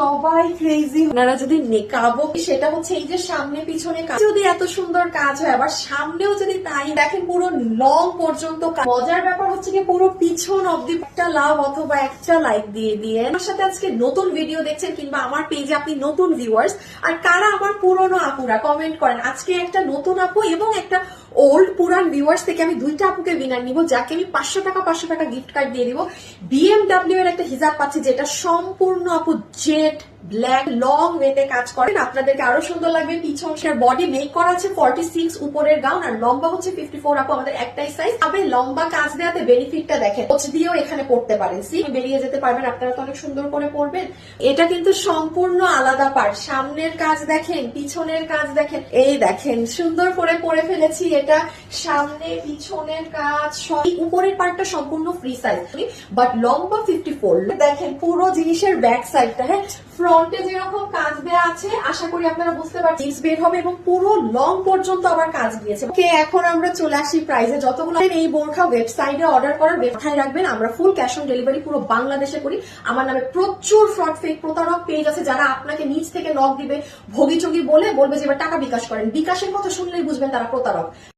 সবাই ক্রেজি আপনারা যদি নেকাবো, সেটা হচ্ছে এই যে সামনে পিছনে কাজ। যদি এত সুন্দর কাজ হয়, আবার সামনেও যদি তাই দেখেন পুরো লং পর্যন্ত। মজার ব্যাপার হচ্ছে কি, পুরো পিছন অব্দি একটা লাভ অথবা একটা লাইক দিয়ে দিয়ে। আমার সাথে আজকে নতুন ভিডিও দেখছেন কিংবা আমার পেজে আপনি নতুন ভিউয়ার্স আর কারা আমার পুরনো আপুরা কমেন্ট করেন। আজকে একটা নতুন আপু এবং একটা ওল্ড পুরান ভিউয়ার্স থেকে আমি দুইটা আপুকে বিনার নিব, যাকে আমি পাঁচশো টাকা পাঁচশো টাকা গিফট কার্ড দিয়ে দিব। বিএমডাব্লিউ এর একটা হিসাব পাচ্ছি, যেটা সম্পূর্ণ আপু জেট ব্ল্যাক লং ওয়েতে কাজ করেন। আপনাদেরকে আরও সুন্দর লাগবে পিছনের বডি মেক করা আছে ফর্টি সিক্স উপরের গাউন আর লম্বা হচ্ছে ফিফটি ফোর আপু, আমাদের একটাই সাইজ তবে লম্বা কাজ দেওয়াতে বেনিফিটটা দেখেন। কোচ দিয়েও এখানে পড়তে পারেন। সি বেরিয়ে যেতে পারবেন। আপনারা তো অনেক সুন্দর করে পড়বেন। এটা কিন্তু সম্পূর্ণ আলাদা পার্ট সামনের কাজ দেখেন, পিছনের কাজ দেখেন। এই দেখেন, সুন্দর করে পরে ফেলেছি এটা। সামনে পিছনের কাজ সব উপরের পার্টটা সম্পূর্ণ ফ্রি সাইজ বাট লম্বা ফিফটি ফোর দেখেন পুরো জিনিসের ব্যাক সাইডটা হ্যাঁ? ফ্রন্টে যেরকম কাজ দেওয়া আছে, আশা করি আপনারা বুঝতে পারছেন জিন্স বের হবে এবং পুরো লং পর্যন্ত আবার কাজ দিয়েছে ওকে, এখন আমরা চলে আসি প্রাইসে যতগুলো এই বোরখা ওয়েবসাইটে অর্ডার করার মাথায় রাখবেন। আমরা ফুল ক্যাশ অন ডেলিভারি পুরো বাংলাদেশে করি। আমার নামে প্রচুর ফ্রড ফেক প্রতারক পেজ আছে যারা আপনাকে নিজ থেকে নক দিবে ভোগী চগি বলে বলবে যে, এবার টাকা বিকাশ করেন। বিকাশের কথা শুনলেই বুঝবেন তারা প্রতারক।